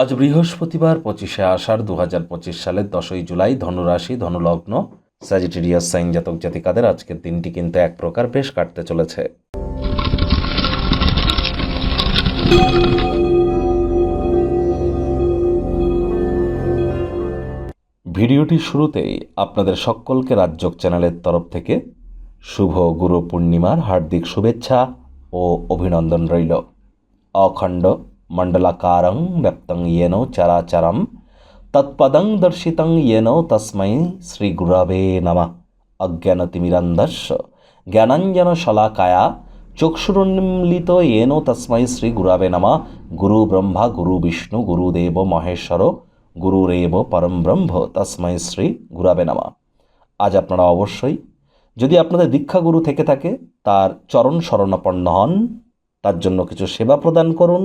আজ বৃহস্পতিবার পঁচিশে আষাঢ় দু হাজার পঁচিশ সালের দশই জুলাই ধনুরাশি, ধনুলগ্ন স্যাজিটেরিয়াস সাইন জাতক জাতিকাদের আজকের দিনটি কিন্তু এক প্রকার বেশ কাটতে চলেছে। ভিডিওটির শুরুতেই আপনাদের সকলকে রাজ্যক চ্যানেলের তরফ থেকে শুভ গুরু পূর্ণিমার হার্দিক শুভেচ্ছা ও অভিনন্দন রইল। অখণ্ড మండలకారం వ్యాప్తం ఏనో చరాచరం తత్పదం దర్శితం ఏనో తస్మై శ్రీ గురవే నమ అజ్ఞానతిమిరంధస్ জ্ঞানাঞ্জন শলাকায়া চক্ষুরুন্মিলিত এনো তস্মৈ শ্রী গুরাবে নমা গুরু ব্রহ্মা গুরু বিষ্ণু গুরুদেব মহেশ্বর গুরুরেব পরম ব্রহ্ম তস্মৈ শ্রী গুরাবে নমা আজ আপনারা অবশ্যই, যদি আপনাদের দীক্ষা গুরু থেকে থাকে, তার চরণ শরণাপন্ন হন, তার জন্য কিছু সেবা প্রদান করুন।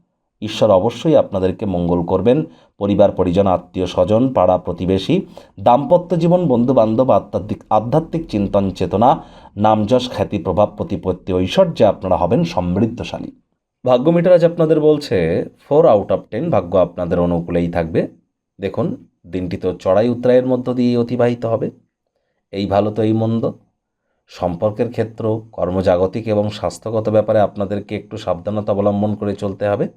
ঈশ্বর অবশ্যই আপনাদেরকে মঙ্গল করবেন। পরিবার, পরিজন, আত্মীয়, স্বজন, পাড়া, প্রতিবেশী, দাম্পত্য জীবন বন্ধু বান্ধব আধ্যাত্মিক আধ্যাত্মিক চিন্তন চেতনা, নামযশ, খ্যাতি, প্রভাব, প্রতিপত্তি, ঐশ্বর্যে আপনারা হবেন সমৃদ্ধশালী। ভাগ্য মিটার আজ আপনাদের বলছে ফোর আউট অফ টেন ভাগ্য আপনাদের অনুকূলেই থাকবে। দেখুন, দিনটি তো চড়াই উত্তরায়ের মধ্য দিয়ে অতিবাহিত হবে। এই ভালো তো এই মন্দ। সম্পর্কের ক্ষেত্র, কর্মজাগতিক এবং স্বাস্থ্যগত ব্যাপারে আপনাদেরকে একটু সাবধানতা অবলম্বন করে চলতে হবে।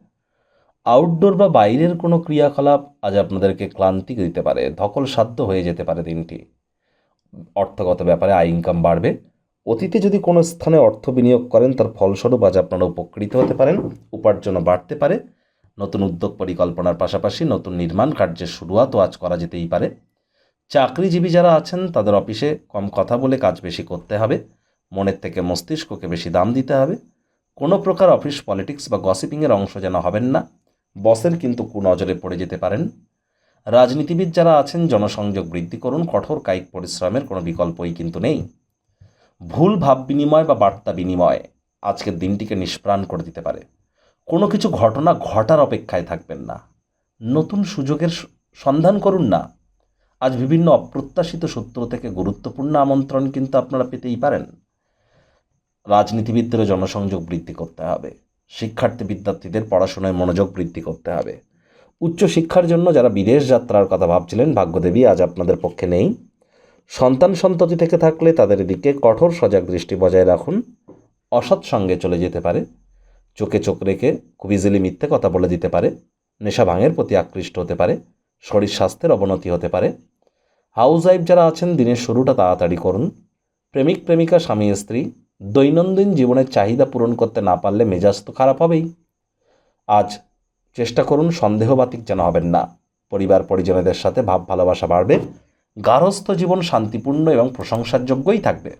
আউটডোর বা বাইরের কোনো ক্রিয়াকলাপ আজ আপনাদেরকে ক্লান্তি দিতে পারে ধকল সাধ্য হয়ে যেতে পারে দিনটি। অর্থগত ব্যাপারে আয় ইনকাম বাড়বে। অতীতে যদি কোনো স্থানে অর্থ বিনিয়োগ করেন, তার ফলস্বরূপ আজ আপনারা উপকৃত হতে পারেন উপার্জনও বাড়তে পারে। নতুন উদ্যোগ পরিকল্পনার পাশাপাশি নতুন নির্মাণ কার্যের শুরুয়াতও আজ করা যেতেই পারে। চাকরিজীবী যারা আছেন, তাদের অফিসে কম কথা বলে কাজ বেশি করতে হবে। মনের থেকে মস্তিষ্ককে বেশি দাম দিতে হবে। কোনো প্রকার অফিস পলিটিক্স বা গসিপিংয়ের অংশ যেন হবেন না। বসের কিন্তু কুনজরে পড়ে যেতে পারেন। রাজনীতিবিদ যারা আছেন, জনসংযোগ বৃদ্ধি করুন, কঠোর কায়িক পরিশ্রমের কোনো বিকল্পই কিন্তু নেই। ভুল ভাব বিনিময় বা বার্তা বিনিময় আজকের দিনটিকে নিষ্প্রাণ করে দিতে পারে। কোনো কিছু ঘটনা ঘটার অপেক্ষায় থাকবেন না। নতুন সুযোগের সন্ধান করুন না। আজ বিভিন্ন অপ্রত্যাশিত সূত্র থেকে গুরুত্বপূর্ণ আমন্ত্রণ কিন্তু আপনারা পেতেই পারেন। রাজনীতিবিদদেরও জনসংযোগ বৃদ্ধি করতে হবে। শিক্ষার্থী বিদ্যার্থীদের পড়াশোনায় মনোযোগ বৃদ্ধি করতে হবে। উচ্চশিক্ষার জন্য যারা বিদেশ যাত্রার কথা ভাবছিলেন, ভাগ্যদেবী আজ আপনাদের পক্ষে নেই। সন্তান সন্ততি থেকে থাকলে তাদের দিকে কঠোর সজাগ দৃষ্টি বজায় রাখুন। অসৎ সঙ্গে চলে যেতে পারে। চোখে চোখ রেখে খুব ইজিলি মিথ্যে কথা বলে দিতে পারে। নেশা ভাঙের প্রতি আকৃষ্ট হতে পারে। শরীর স্বাস্থ্যের অবনতি হতে পারে। হাউস ওয়াইফ যারা আছেন, দিনের শুরুটা তাড়াতাড়ি করুন। প্রেমিক, প্রেমিকা, স্বামী, স্ত্রী দৈনন্দিন জীবনের চাহিদা পূরণ করতে না পারলে মেজাজ তো খারাপ হবেই। আজ চেষ্টা করুন সন্দেহবাতিক যেন হবেন না। পরিবার পরিজনেদের সাথে ভাব ভালোবাসা বাড়বে। গার্হস্থ্য জীবন শান্তিপূর্ণ এবং প্রশংসার যোগ্যই থাকবে।